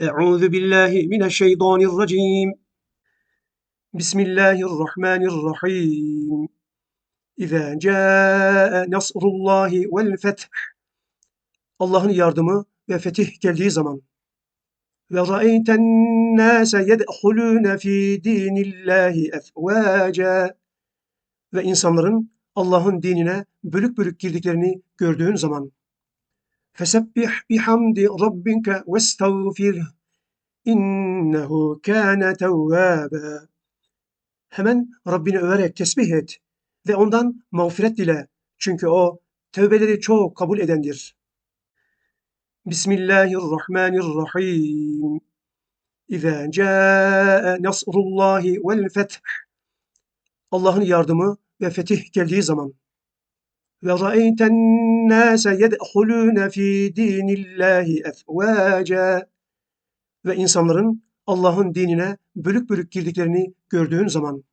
Euzu billahi mineşşeytanirracim. Bismillahirrahmanirrahim. İza caa nasrullahi vel feth. Allah'ın yardımı ve fetih geldiği zaman. Ve ra'eyten nase yedhulun fi dinillahi efvaca. Ve insanların Allah'ın dinine bölük bölük girdiklerini gördüğün zaman fesebbih bihamdi rabbinke vestağfir innehu kâne tevvâbe hemen Rabbini överek tesbih et ve ondan mağfiret dile çünkü o tövbeleri çok kabul edendir. Bismillahirrahmanirrahim. İza caa nasrullahi vel feth. Allah'ın yardımı ve fetih geldiği zaman ve ra'eyten nase yedhulûne fî dînillâhi efvâca ve insanların Allah'ın dinine bölük bölük girdiklerini gördüğün zaman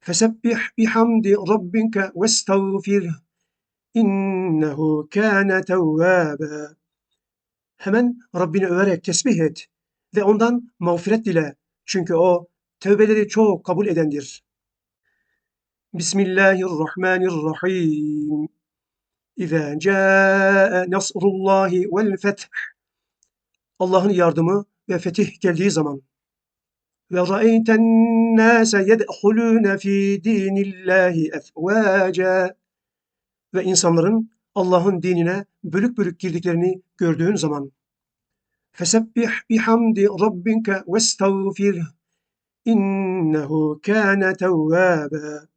fesebbih bihamdi rabbinke vestağfir innehu kâne tevvâbe hemen Rabbini överek tesbih et ve ondan mağfiret dile çünkü o tövbeleri çok kabul edendir. Bismillahirrahmanirrahim. İza caa nasrullahi vel feth. Allah'ın yardımı ve fetih geldiği zaman. Ve ra'eyten nase yedhulûne fî dînillâhi efvâca ve insanların Allah'ın dinine bölük bölük girdiklerini gördüğün zaman. Fesebbih bihamdi rabbinke vestağfir innehu kâne tevvâbe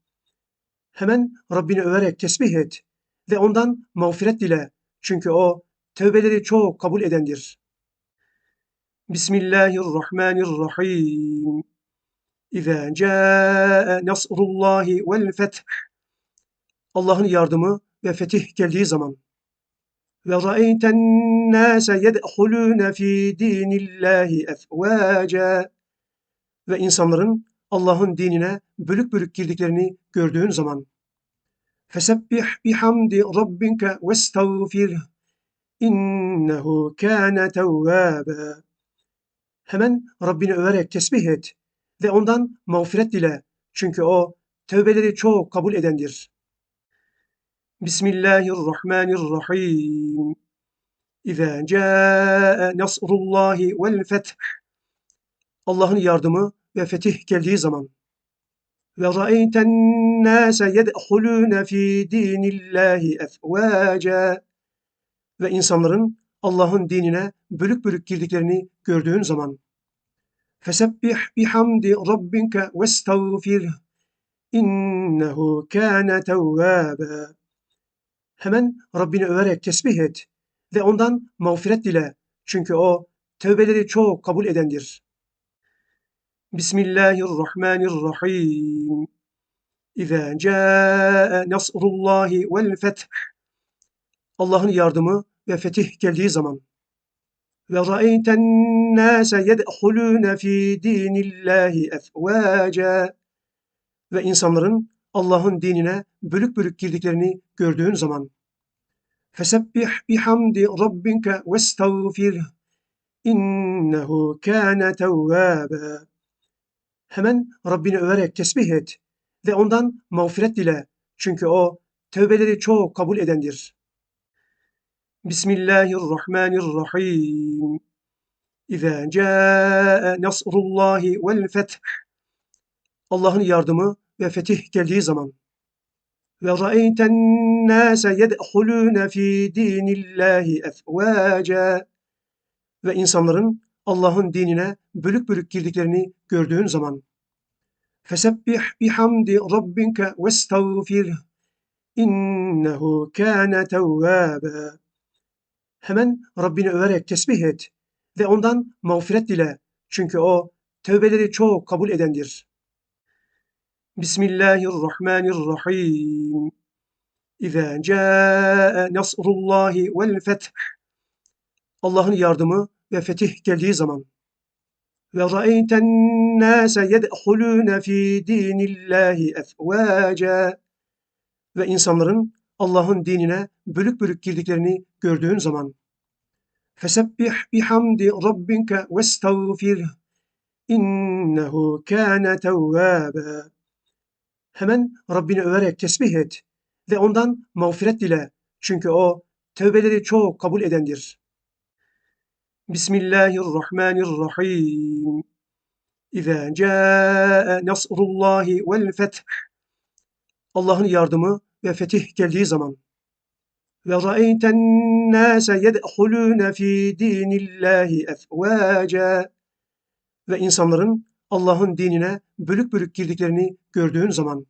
hemen Rabbini överek tesbih et ve ondan mağfiret dile çünkü o tövbeleri çok kabul edendir. Bismillahirrahmanirrahim. İza caa nasrullahi vel feth. Allah'ın yardımı ve fetih geldiği zaman ve ra'eyten nase yedhulûne fî dînillâhi efvâca ve insanların Allah'ın dinine bölük bölük girdiklerini gördüğün zaman fesebbih bihamdi rabbinke vestağfir innehu kâne tevvâbe hemen Rabbini överek tesbih et ve ondan mağfiret dile çünkü o tövbeleri çok kabul edendir. Bismillahirrahmanirrahim. İza caa nasrullahi vel feth. Allah'ın yardımı ve fetih geldiği zaman ve ra'eyten nase yedhulûne fî dînillâhi efvâca ve insanların Allah'ın dinine bölük bölük girdiklerini gördüğün zaman fesebbih bihamdi rabbinke vestağfir innehu kâne tevvâbe hemen Rabbini överek tesbih et ve ondan mağfiret dile. Çünkü o tövbeleri çok kabul edendir. Bismillahirrahmanirrahim. İza caa nasrullahi vel feth. Allah'ın yardımı ve fetih geldiği zaman. Ve ra'eyten nase yedhulûne fî dînillâhi efvâca ve insanların Allah'ın dinine bölük bölük girdiklerini gördüğün zaman. Fesebbih bihamdi rabbinke vestağfir innehu kâne tevvâbe hemen Rabbini överek tesbih et ve ondan mağfiret dile çünkü o tövbeleri çok kabul edendir. Bismillahirrahmanirrahim. İza caa nasrullahi vel feth. Allah'ın yardımı ve fetih geldiği zaman ve ra'eyten nase yedhulûne fî dînillâhi efvâca ve insanların Allah'ın dinine bölük bölük girdiklerini gördüğün zaman fesebbih bihamdi rabbinke vestağfir innehu kâne tevvâbe hemen Rabbini överek tesbih et ve ondan mağfiret dile çünkü o tövbeleri çok kabul edendir. Bismillahirrahmanirrahim. İza caa nasrullahi vel feth. Allah'ın yardımı ve fetih geldiği zaman ve ra'eyten nase yedhulûne fî dînillâhi efvâca ve insanların Allah'ın dinine bölük bölük girdiklerini gördüğün zaman Fesebbih bihamdi rabbike vestağfirh. İnnehu kâne tevvâbe. Hemen Rabbini överek tesbih et ve ondan mağfiret dile. Çünkü o tövbeleri çok kabul edendir. Bismillahirrahmanirrahim. İzâ câe nasrullahi vel feth. Allah'ın yardımı ve fetih geldiği zaman. Ve ra'eyten nâse yedhulûne fî dînillâhi efvâca. Ve insanların Allah'ın dinine bölük bölük girdiklerini gördüğün zaman.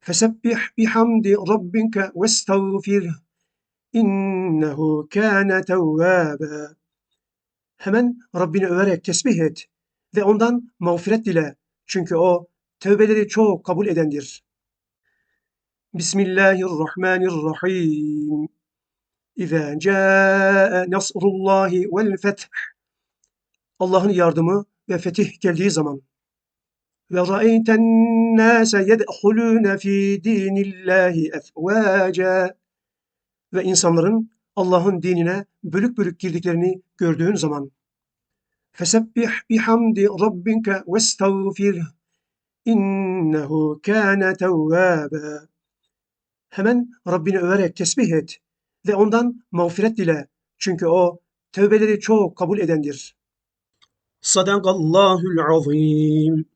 Fesebbih bihamdi rabbike vestağfirh. İnnehu kâne tevvâbe. Hemen Rabbini överek tesbih et ve ondan mağfiret dile. Çünkü o tövbeleri çok kabul edendir. Bismillahirrahmanirrahim. İzâ câe nasrullahi vel feth. Allah'ın yardımı ve fetih geldiği zaman. Ve ra'eyten nâse yedhulûne fî dînillâhi efvâca. Ve insanların Allah'ın dinine bölük bölük girdiklerini gördüğün zaman. Fesebbih bihamdi rabbike vestağfirh. İnnehu kâne tevvâbe. Hemen Rabbini överek tesbih et ve ondan mağfiret dile. Çünkü o tövbeleri çok kabul edendir. Sadakallahul azim.